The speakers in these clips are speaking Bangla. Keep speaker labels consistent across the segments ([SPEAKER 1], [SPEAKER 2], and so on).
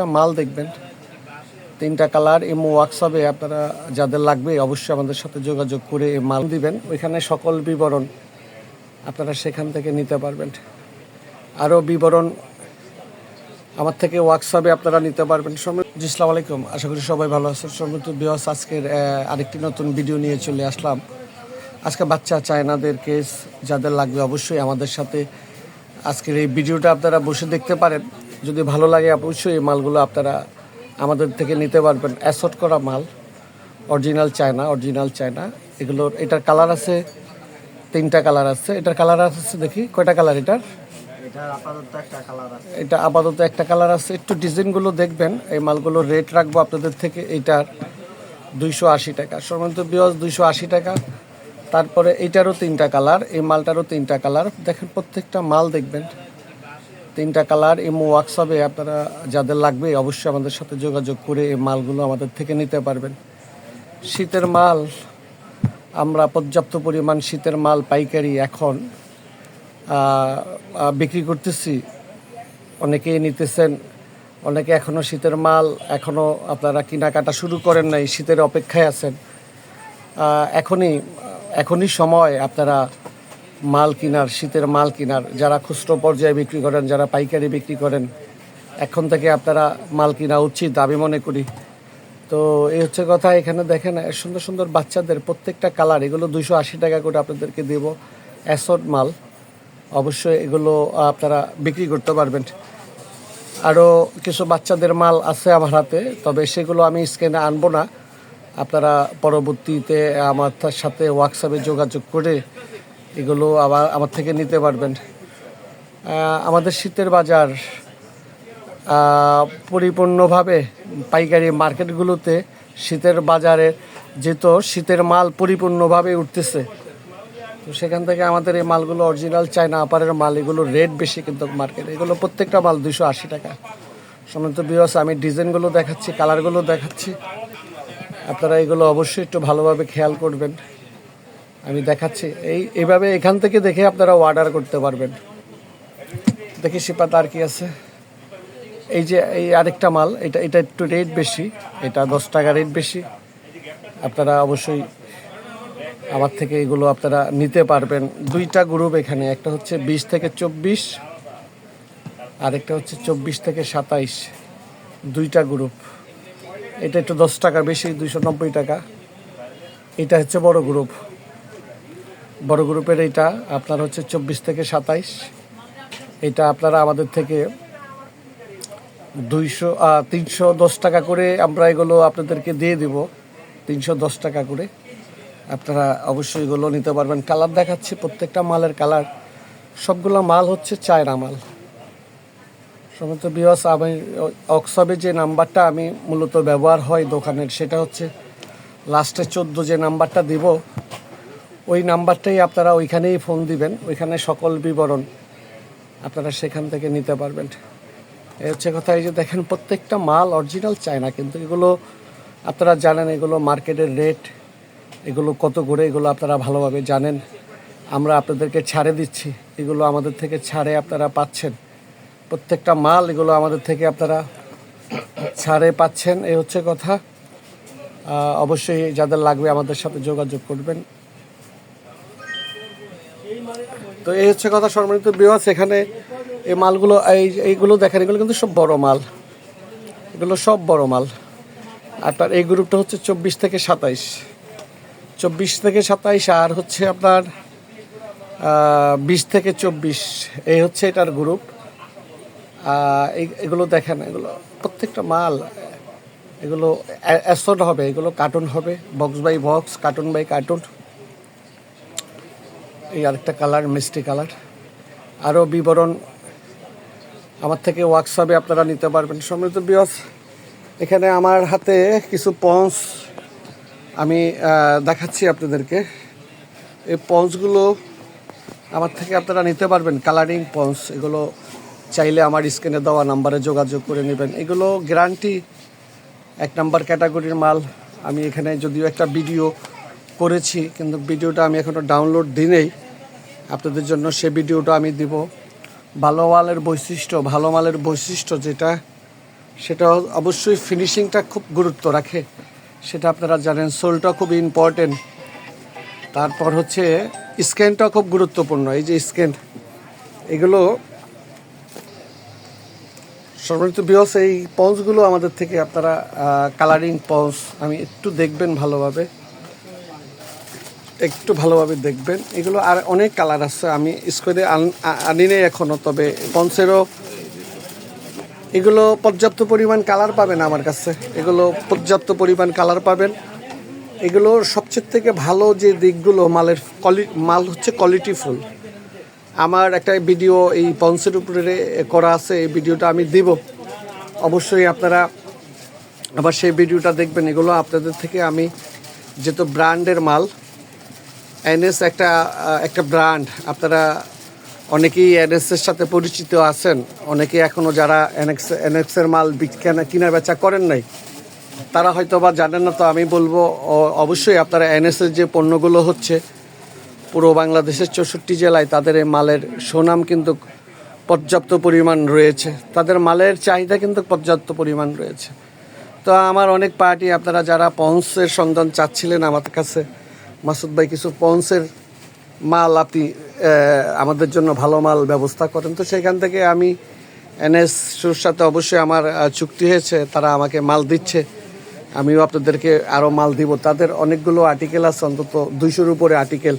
[SPEAKER 1] প্রত্যেকটা মাল দেখবেন। তিনটা কালার এমো ওয়ার্কশপে আপনারা যাদের লাগবে অবশ্যই আমাদের সাথে যোগাযোগ করে মাল দিবেন। ওইখানে সকল বিবরণ আপনারা সেখান থেকে নিতে পারবেন। আরও বিবরণ আমার থেকে ওয়ার্কশপে আপনারা নিতে পারবেন। জি সালাম আলাইকুম। আশা করি সবাই ভালো আছেন। সমৃদ্ধ বিহস আজকের আরেকটি নতুন ভিডিও নিয়ে চলে আসলাম। আজকে বাচ্চা চায়নাদের কেস যাদের লাগবে অবশ্যই আমাদের সাথে আজকের এই ভিডিওটা আপনারা বসে দেখতে পারেন। যদি ভালো লাগে অবশ্যই এই মালগুলো আপনারা আমাদের থেকে নিতে পারবেন। অ্যাসট করা মাল অরিজিনাল চায়না অরিজিনাল চায়না। এগুলোর এটার কালার আছে তিনটা কালার আছে। এটার কালার আছে দেখি কয়টা কালার এটার?
[SPEAKER 2] এটা আপাতত একটা কালার আছে।
[SPEAKER 1] এটা আপাতত একটা কালার আছে। একটু ডিজাইনগুলো দেখবেন। এই মালগুলোর রেট রাখব আপনাদের থেকে। এইটার দুইশো আশি টাকা। সর্বন্ত বিয়স দুইশো আশি টাকা। তারপরে এইটারও তিনটা কালার এই মালটারও তিনটা কালার। দেখেন প্রত্যেকটা মাল দেখবেন। তিনটা কালার এমো ওয়ার্কশপে আপনারা যাদের লাগবে অবশ্যই আমাদের সাথে যোগাযোগ করে এই মালগুলো আমাদের থেকে নিতে পারবেন। শীতের মাল, আমরা পর্যাপ্ত পরিমাণ শীতের মাল পাইকারি এখন বিক্রি করতেছি। অনেকেই নিতেছেন, অনেকে এখনও শীতের মাল এখনও আপনারা কেনাকাটা শুরু করেন নাই, শীতের অপেক্ষায় আছেন। এখনই এখনই সময় আপনারা মাল কেনার, শীতের মাল কেনার, যারা খুচরো পর্যায়ে বিক্রি করেন, যারা পাইকারি বিক্রি করেন, এখন থেকে আপনারা মাল কেনা উচিত, আমি মনে করি। তো এই হচ্ছে কথা, এখানে দেখেন সুন্দর সুন্দর বাচ্চাদের প্রত্যেকটা কালার, এগুলো দুইশো আশি টাকা করে আপনাদেরকে দেব, অ্যাসড মাল। অবশ্যই এগুলো আপনারা বিক্রি করতে পারবেন। আরও কিছু বাচ্চাদের মাল আছে আমার হাতে, তবে সেগুলো আমি স্ক্যানে আনব না। আপনারা পরবর্তীতে আমার সাথে হোয়াটসঅ্যাপে যোগাযোগ করে এগুলো আবার আমার থেকে নিতে পারবেন। আমাদের শীতের বাজার পরিপূর্ণভাবে পাইকারি মার্কেটগুলোতে শীতের বাজারে যেহেতু শীতের মাল পরিপূর্ণভাবে উঠতেছে। তো সেখান থেকে আমাদের এই মালগুলো অরিজিনাল চায়না আপারের মাল, এগুলো রেট বেশি কিন্তু মার্কেটে এগুলো প্রত্যেকটা মাল দুশো আশি টাকা। সমন্ত বিয়স আমি ডিজাইনগুলো দেখাচ্ছি কালারগুলো দেখাচ্ছি। আপনারা এগুলো অবশ্যই একটু ভালোভাবে খেয়াল করবেন। আমি দেখাচ্ছি। এই এইভাবে এখান থেকে দেখে আপনারা অর্ডার করতে পারবেন। দেখি শিপাত আর কি আছে। এই যে, এই আরেকটা মাল, এটা এটা একটু রেট বেশি, এটা দশ টাকা রেট বেশি। আপনারা অবশ্যই আমার থেকে এগুলো আপনারা নিতে পারবেন। দুইটা গ্রুপ এখানে, একটা হচ্ছে বিশ থেকে চব্বিশ, আরেকটা হচ্ছে চব্বিশ থেকে সাতাইশ। দুইটা গ্রুপ এটা একটু দশ টাকা বেশি, দুইশো নব্বই টাকা। এটা হচ্ছে বড় গ্রুপ বড় গ্রুপের এইটা, আপনার হচ্ছে চব্বিশ থেকে সাতাইশ। এটা আপনারা আমাদের থেকে দুইশো তিনশো দশ টাকা করে আমরা এগুলো আপনাদেরকে দিয়ে দিব। তিনশো দশ টাকা করে। আপনারা অবশ্যই এগুলো নিতে পারবেন। কালার দেখাচ্ছি, প্রত্যেকটা মালের কালার। সবগুলো মাল হচ্ছে চায়না মাল। সমস্ত বিয়স আমি অক্সবে যে নাম্বারটা আমি মূলত ব্যবহার হয় দোকানের, সেটা হচ্ছে লাস্টে চোদ্দ যে নাম্বারটা দিব ওই নাম্বারটাই আপনারা ওইখানেই ফোন দিবেন। ওইখানে সকল বিবরণ আপনারা সেখান থেকে নিতে পারবেন। এ হচ্ছে কথা, এই যে দেখেন, প্রত্যেকটা মাল অরিজিনাল চায় না কিন্তু এগুলো আপনারা জানেন, এগুলো মার্কেটের রেট এগুলো কত করে এগুলো আপনারা ভালোভাবে জানেন। আমরা আপনাদেরকে ছাড়ে দিচ্ছি, এগুলো আমাদের থেকে ছাড়ে আপনারা পাচ্ছেন। প্রত্যেকটা মাল এগুলো আমাদের থেকে আপনারা ছাড়ে পাচ্ছেন। এই হচ্ছে কথা। অবশ্যই যাদের লাগবে আমাদের সাথে যোগাযোগ করবেন। তো এই হচ্ছে কথা, সম্মানিত বিবাস এখানে এই মালগুলো, এই এইগুলো দেখেন, এগুলো কিন্তু সব বড় মাল। এগুলো সব বড় মাল। আপনার এই গ্রুপটা হচ্ছে চব্বিশ থেকে সাতাইশ। চব্বিশ থেকে সাতাইশ, আর হচ্ছে আপনার বিশ থেকে চব্বিশ। এই হচ্ছে এটার গ্রুপ এগুলো দেখেন, এগুলো প্রত্যেকটা মাল, এগুলো অ্যাসড হবে, এগুলো কার্টুন হবে box by box carton by carton এই আরেকটা কালার, মিষ্টি কালার। আরও বিবরণ আমার থেকে ওয়ার্কশপে আপনারা নিতে পারবেন। সমৃদ্ধ বিয়স এখানে আমার হাতে কিছু পন্স আমি দেখাচ্ছি আপনাদেরকে। এই পন্সগুলো আমার থেকে আপনারা নিতে পারবেন কালারিং পন্স। এগুলো চাইলে আমার স্ক্রিনে দেওয়া নাম্বারে যোগাযোগ করে নেবেন। এগুলো গ্যারান্টি এক নাম্বার ক্যাটাগরির মাল। আমি এখানে যদিও একটা ভিডিও করেছি, কিন্তু ভিডিওটা আমি এখনও ডাউনলোড দিনেই আপনাদের জন্য সে ভিডিওটা আমি দিব। ভালো মালের বৈশিষ্ট্য, ভালো মালের বৈশিষ্ট্য যেটা, সেটা অবশ্যই ফিনিশিংটা খুব গুরুত্ব রাখে। সেটা আপনারা জানেন সোলটা খুব ইম্পর্টেন্ট তারপর হচ্ছে স্ক্যানটা খুব গুরুত্বপূর্ণ। এই যে স্ক্যান এগুলো সর্বনিত বিহস এই পঞ্চগুলো আমাদের থেকে আপনারা কালারিং পঞ্চ আমি একটু দেখবেন ভালোভাবে। একটু ভালোভাবে দেখবেন। এগুলো আর অনেক কালার আছে, আমি স্কোয়ারে আনি নেই এখনও তবে পঞ্চেরও এগুলো পর্যাপ্ত পরিমাণ কালার পাবেন আমার কাছে। এগুলো পর্যাপ্ত পরিমাণ কালার পাবেন। এগুলোর সবচেয়ে থেকে ভালো যে দিকগুলো, মালের কোয়ালি মাল হচ্ছে কোয়ালিটি ফুল আমার একটা ভিডিও এই পন্সের উপরে করা আছে, এই ভিডিওটা আমি দিব। অবশ্যই আপনারা আবার সেই ভিডিওটা দেখবেন। এগুলো আপনাদের থেকে আমি যেহেতু ব্র্যান্ডের মাল এনএস একটা একটা ব্র্যান্ড আপনারা অনেকেই এনএসের সাথে পরিচিত আছেন। অনেকে এখনও যারা এনএক্স এনএক্সের মাল কিনা বেচা করেন নাই, তারা হয়তো বা জানেন না, তো আমি বলব অবশ্যই আপনারা এনএসের যে পণ্যগুলো হচ্ছে, পুরো বাংলাদেশের চৌষট্টি জেলায় তাদের এই মালের সুনাম কিন্তু পর্যাপ্ত পরিমাণ রয়েছে। তাদের মালের চাহিদা কিন্তু পর্যাপ্ত পরিমাণ রয়েছে। তো আমার অনেক পার্টি আপনারা যারা পন্সের সন্ধান চাচ্ছিলেন আমার কাছে মাসুদ ভাই কিছু পন্সের মাল আপনি আমাদের জন্য ভালো মাল ব্যবস্থা করেন। তো সেখান থেকে আমি এনএসর সাথে অবশ্যই আমার চুক্তি হয়েছে, তারা আমাকে মাল দিচ্ছে। আমিও আপনাদেরকে আরও মাল দিব। তাদের অনেকগুলো আর্টিকেল আছে, অন্তত দুইশোর উপরে আর্টিকেল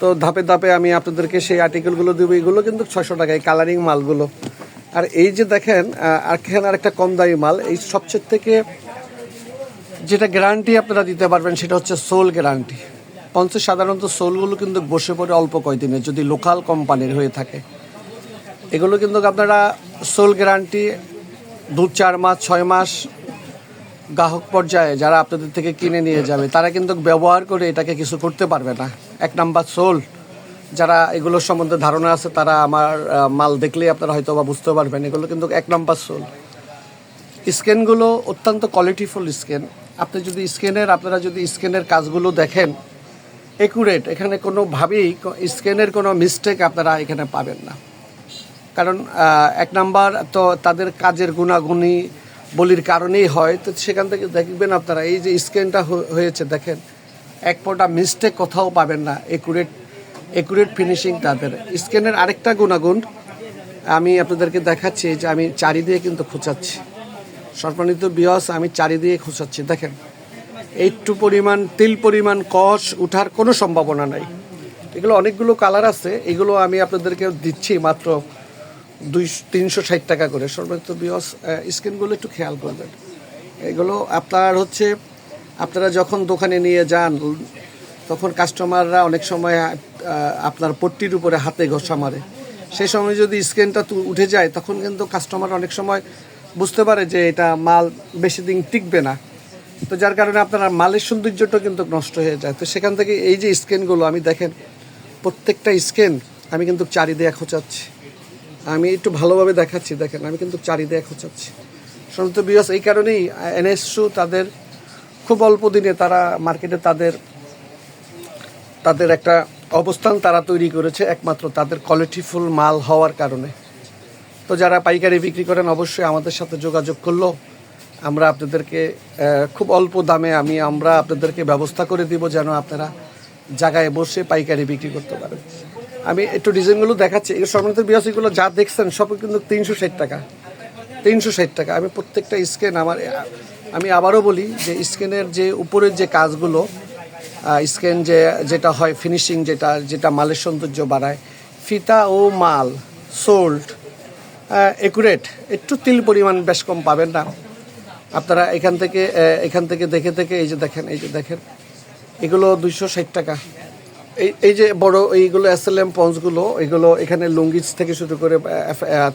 [SPEAKER 1] তো ধাপে ধাপে আমি আপনাদেরকে সেই আর্টিকেলগুলো দেবো। এগুলো কিন্তু ছশো টাকা এই কালারিং মালগুলো। আর এই যে দেখেন আর এখানে আর একটা কম দামি মাল। এই সবচেয়ে থেকে যেটা গ্যারান্টি আপনারা দিতে পারবেন সেটা হচ্ছে সোল গ্যারান্টি পঞ্চাশ সাধারণত সোলগুলো কিন্তু বসে পড়ে অল্প কয়দিনে, যদি লোকাল কোম্পানির হয়ে থাকে। এগুলো কিন্তু আপনারা সোল গ্যারান্টি দু চার মাস, ছয় মাস গ্রাহক পর্যায়ে যারা আপনাদের থেকে কিনে নিয়ে যাবে, তারা কিন্তু ব্যবহার করে এটাকে কিছু করতে পারবে না। এক নাম্বার সোল যারা এগুলো সম্বন্ধে ধারণা আছে, তারা আমার মাল দেখলেই আপনারা হয়তো বা বুঝতে পারবেন, এগুলো কিন্তু এক নাম্বার সোল স্ক্যানগুলো অত্যন্ত কোয়ালিটিফুল স্ক্যান আপনি যদি স্ক্যানের, আপনারা যদি স্ক্যানের কাজগুলো দেখেন একুরেট এখানে কোনোভাবেই স্ক্যানের কোনো মিস্টেক আপনারা এখানে পাবেন না। কারণ এক নাম্বার তো তাদের কাজের গুণাগুণী বলির কারণেই হয়, তো সেখান থেকে দেখবেন আপনারা, এই যে স্ক্যানটা হয়েছে, দেখেন, এক ফোঁটা মিস্টেক কোথাও পাবেন না একুরেট একুরেট ফিনিশিং তাদের। স্ক্যানের আরেকটা গুণাগুণ আমি আপনাদেরকে দেখাচ্ছি যে আমি চারি দিয়ে কিন্তু খোঁচাচ্ছি। সম্মানিত বিয়স আমি চারি দিয়ে খোঁচাচ্ছি, দেখেন। একটু পরিমাণ, তিল পরিমাণ কষ উঠার কোনো সম্ভাবনা নাই। এগুলো অনেকগুলো কালার আছে, এগুলো আমি আপনাদেরকে দিচ্ছি মাত্র দুই, তিনশো ষাট টাকা করে। সর্বোচ্চ বিয়স স্ক্রিনগুলো একটু খেয়াল করবেন। এগুলো আপনার হচ্ছে, আপনারা যখন দোকানে নিয়ে যান, তখন কাস্টমাররা অনেক সময় আপনার পট্টির উপরে হাতে ঘষা মারে। সেই সময় যদি স্ক্রিনটা উঠে যায়, তখন কিন্তু কাস্টমার অনেক সময় বুঝতে পারে যে এটা মাল বেশি দিন টিকবে না। তো যার কারণে আপনার মালের সৌন্দর্যটা কিন্তু নষ্ট হয়ে যায়। তো সেখান থেকে এই যে স্ক্যানগুলো, আমি দেখেন, প্রত্যেকটা স্ক্যান আমি কিন্তু চারিদিকে খোঁচাচ্ছি। আমি একটু ভালোভাবে দেখাচ্ছি, দেখেন, আমি কিন্তু চারিদিকে খোঁচাচ্ছি। সমস্ত বিয়স এই কারণেই এনএসু তাদের খুব অল্প দিনে তারা মার্কেটে তাদের তাদের একটা অবস্থান তারা তৈরি করেছে, একমাত্র তাদের কোয়ালিটিফুল মাল হওয়ার কারণে। তো যারা পাইকারি বিক্রি করেন, অবশ্যই আমাদের সাথে যোগাযোগ করল। আমরা আপনাদেরকে খুব অল্প দামে আমি, আমরা আপনাদেরকে ব্যবস্থা করে দিব যেন আপনারা জায়গায় বসে পাইকারি বিক্রি করতে পারেন। আমি একটু ডিজাইনগুলো দেখাচ্ছি। এগুলো সম্মানিত বিয়াসিগুলো যা দেখছেন সব কিন্তু তিনশো ষাট টাকা। তিনশো ষাট টাকা। আমি প্রত্যেকটা স্ক্যান আমার, আমি আবারও বলি যে স্ক্যানের যে উপরের যে কাজগুলো স্ক্যান যে, যেটা হয়, ফিনিশিং যেটা যেটা মালের সৌন্দর্য বাড়ায়, ফিতা ও মাল, সোল্ড একুরেট একটু তিল পরিমাণ বেশ কম পাবেন না। আপনারা এখান থেকে এখান থেকে দেখে দেখে এই যে দেখেন, এই যে দেখেন, এগুলো দুইশো ষাট টাকা। এই এই যে বড় এইগুলো এস এল এম পঞ্চগুলো, এগুলো এখানে লুঙ্গিজ থেকে শুরু করে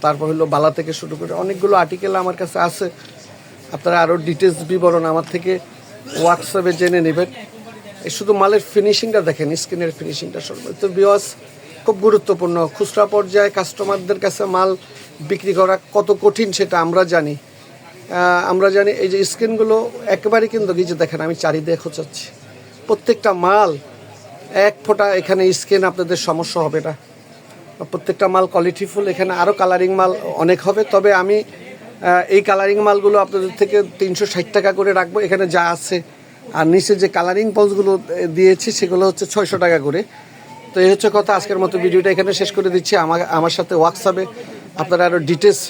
[SPEAKER 1] তারপর হলো বালা থেকে শুরু করে অনেকগুলো আর্টিকেল আমার কাছে আছে। আপনারা আরও ডিটেলস বিবরণ আমার থেকে হোয়াটসঅ্যাপে জেনে নেবেন। এই শুধু মালের ফিনিশিংটা দেখেন স্কিনের ফিনিশিংটা সর্বোচ্চ। বিওয়াস খুব গুরুত্বপূর্ণ। খুচরা পর্যায়ে কাস্টমারদের কাছে মাল বিক্রি করা কত কঠিন সেটা আমরা জানি। আমরা জানি এই যে স্কিনগুলো একেবারে কিন্তু এই যে দেখেন, আমি চারিদিকে খোঁচাচ্ছি। প্রত্যেকটা মাল, এক ফোঁটা এখানে স্কিন আপনাদের সমস্যা হবে না। প্রত্যেকটা মাল কোয়ালিটিফুল এখানে আরও কালারিং মাল অনেক হবে। তবে আমি এই কালারিং মালগুলো আপনাদের থেকে তিনশো ষাট টাকা করে রাখব, এখানে যা আছে। আর নিচে যে কালারিং পঞ্চগুলো দিয়েছি, সেগুলো হচ্ছে ছয়শো টাকা করে। তো এই হচ্ছে কথা, আজকের মতো ভিডিওটা এখানে শেষ করে দিচ্ছি। আমার আমার সাথে হোয়াটসঅ্যাপে আপনারা আরও ডিটেলস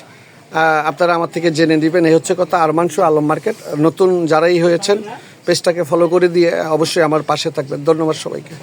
[SPEAKER 1] আপনারা আমার থেকে জেনে নেবেন। এই হচ্ছে কথা আরমাংশু আলম মার্কেট। নতুন যারাই হয়েছেন, পেজটাকে ফলো করে দিয়ে অবশ্যই আমার পাশে থাকবেন। ধন্যবাদ সবাইকে।